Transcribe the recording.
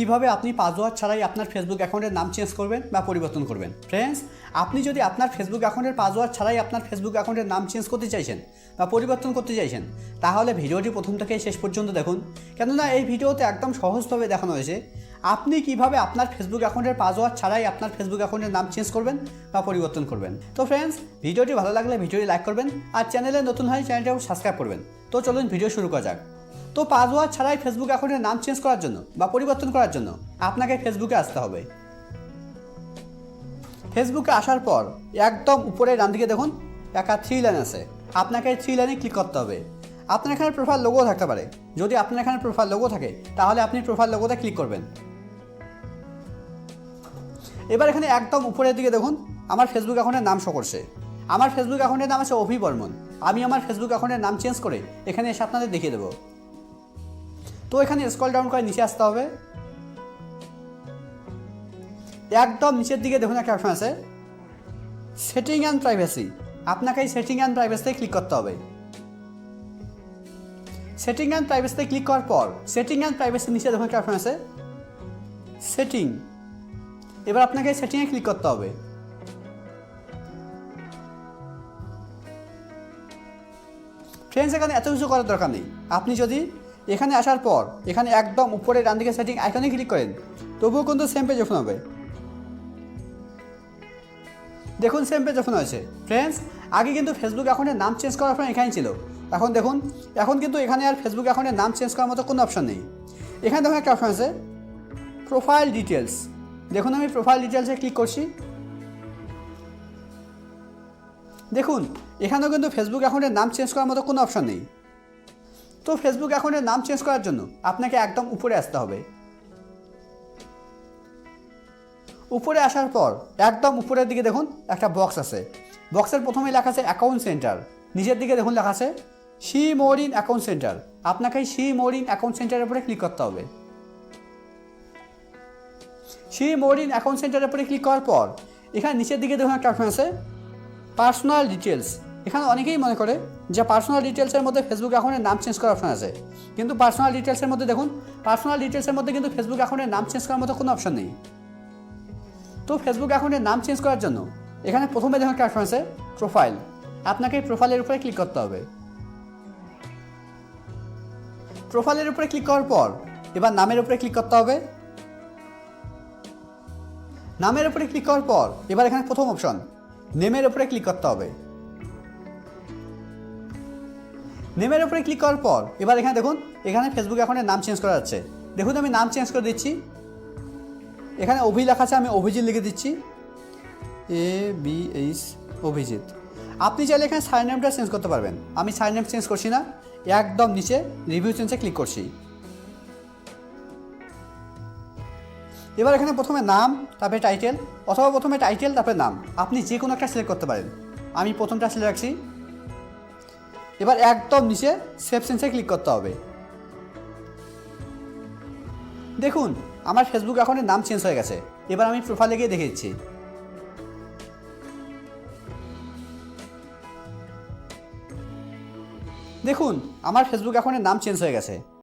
কীভাবে আপনি পাসওয়ার্ড ছাড়াই আপনার ফেসবুক অ্যাকাউন্টের নাম চেঞ্জ করবেন বা পরিবর্তন করবেন? ফ্রেন্ডস আপনি যদি আপনার ফেসবুক অ্যাকাউন্টের পাসওয়ার্ড ছাড়াই আপনার ফেসবুক অ্যাকাউন্টের নাম চেঞ্জ করতে চাইছেন বা পরিবর্তন করতে চাইছেন, তাহলে ভিডিওটি প্রথম থেকে শেষ পর্যন্ত দেখুন। কেননা এই ভিডিওতে একদম সহজভাবে দেখানো হয়েছে, আপনি কীভাবে আপনার ফেসবুক অ্যাকাউন্টের পাসওয়ার্ড ছাড়াই আপনার ফেসবুক অ্যাকাউন্টের নাম চেঞ্জ করবেন বা পরিবর্তন করবেন। তো ফ্রেন্ডস ভিডিওটি ভালো লাগলে ভিডিওটি লাইক করবেন আর চ্যানেলে নতুন হয় চ্যানেলটাও সাবস্ক্রাইব করবেন। তো চলুন ভিডিও শুরু করা যাক। তো পাসওয়ার্ড ছাড়াই ফেসবুক অ্যাকাউন্টের নাম চেঞ্জ করার জন্য বা পরিবর্তন করার জন্য আপনাকে ফেসবুকে আসতে হবে। ফেসবুকে আসার পর একদম উপরে ডান দিকে দেখুন একা থ্রি লাইন আছে। আপনাকে থ্রি লাইনে ক্লিক করতে হবে। আপনার এখানে প্রোফাইল লোগো থাকতে পারে। যদি আপনার এখানে প্রোফাইল লোগো থাকে, তাহলে আপনি প্রোফাইল লোগোতে ক্লিক করবেন। এবার এখানে একদম উপরের দিকে দেখুন, আমার ফেসবুক অ্যাকাউন্টের নাম শো করছে। আমার ফেসবুক অ্যাকাউন্টের নাম আছে অভি বর্মন। আমি আমার ফেসবুক অ্যাকাউন্টের নাম চেঞ্জ করে এখানে এসে আপনাদের দেখিয়ে দেবো। তো এখানে স্ক্রল ডাউন করে নিচে আসতে হবে। একদম নিচের দিকে দেখুন একটা অপশন আছে। সেটিং অ্যান্ড প্রাইভেসি আপনাকে এই সেটিং অ্যান্ড প্রাইভেসিতে ক্লিক করতে হবে। সেটিং অ্যান্ড প্রাইভেসিতে ক্লিক করার পর সেটিং অ্যান্ড প্রাইভেসির নিচে দেখুন একটা অপশন আছে। সেটিং এবার আপনাকে সেটিংয়ে ক্লিক করতে হবে। ফ্রেন্ডস এখানে এত কিছু করার দরকার নেই। আপনি যদি এখানে আসার পর, এখানে একদম উপরে ডান দিকে সেটিং আইকনে ক্লিক করেন। তবুও কিন্তু সেম পেজ ওপেন হবে। দেখুন সেম পেজ ওপেন হয়েছে। ফ্রেন্ডস আগে কিন্তু ফেসবুক অ্যাকাউন্টের নাম চেঞ্জ করার অপশন এখানে ছিল। এখন দেখুন, এখন কিন্তু এখানে আর ফেসবুক অ্যাকাউন্টের নাম চেঞ্জ করার মতো কোনো অপশন নেই। এখানে দেখুন একটা অপশন আছে প্রোফাইল ডিটেলস দেখুন আমি প্রোফাইল ডিটেলসে ক্লিক করছি। দেখুন, এখানেও কিন্তু ফেসবুক অ্যাকাউন্টের নাম চেঞ্জ করার মতো কোনো অপশন নেই। তো ফেসবুক অ্যাকাউন্টের নাম চেঞ্জ করার জন্য আপনাকে একদম উপরে আসতে হবে। উপরে আসার পর একদম উপরের দিকে দেখুন একটা বক্স আছে। বক্সের প্রথমে লেখা আছে অ্যাকাউন্ট সেন্টার নিচের দিকে দেখুন লেখা আছে see more in account centre আপনাকে সি মোরিন অ্যাকাউন্ট সেন্টারের উপরে ক্লিক করতে হবে। সি মোরিন অ্যাকাউন্ট সেন্টারের উপরে ক্লিক করার পর এখানে নিচের দিকে দেখুন একটা অপশন আছে পার্সোনাল ডিটেলস এখানে অনেকেই মনে করে যে পার্সোনাল ডিটেলসের মধ্যে ফেসবুক অ্যাকাউন্টের নাম চেঞ্জ করার অপশন আছে। কিন্তু পার্সোনাল ডিটেলসের মধ্যে দেখুন পার্সোনাল ডিটেলসের মধ্যে কিন্তু ফেসবুক অ্যাকাউন্টের নাম চেঞ্জ করার মতো কোনো অপশন নেই। তো ফেসবুক অ্যাকাউন্টের নাম চেঞ্জ করার জন্য এখানে প্রথমে দেখুন একটা অপশন আছে প্রোফাইল আপনাকে প্রোফাইলের উপরে ক্লিক করতে হবে। প্রোফাইলের উপরে ক্লিক করার পর এবার নামের উপরে ক্লিক করতে হবে। নামের উপরে ক্লিক করার পর এবার এখানে প্রথম অপশন নেমের উপরে ক্লিক করতে হবে। নেমের উপরে ক্লিক করার পর, এবার এখানে দেখুন, এখানে ফেসবুক অ্যাকাউন্টের নাম চেঞ্জ করা যাচ্ছে। দেখুন, আমি নাম চেঞ্জ করে দিচ্ছি। এখানে অভি লেখা আছে, আমি অভিজিৎ লিখে দিচ্ছি। A B H Abhijit. আপনি চাইলে এখানে সাইন চেঞ্জ করতে পারবেন। আমি সাইন চেঞ্জ করছি না, একদম নিচে রিভিউ চেঞ্জে ক্লিক করছি। এবার এখানে প্রথমে নাম, তারপরে টাইটেল অথবা প্রথমে টাইটেল তারপরে নাম। আপনি যে কোনো একটা সিলেক্ট করতে পারেন। আমি প্রথমটা সিলেক্ট রাখছি। এবার একদম নিচে সেভ সেন্সে ক্লিক করতে হবে। দেখুন, আমার ফেসবুক অ্যাকাউন্টের নাম চেঞ্জ হয়ে গেছে। এবার আমি প্রোফাইলে গিয়ে দেখে দিচ্ছি। দেখুন, আমার ফেসবুক অ্যাকাউন্টের নাম চেঞ্জ হয়ে গেছে।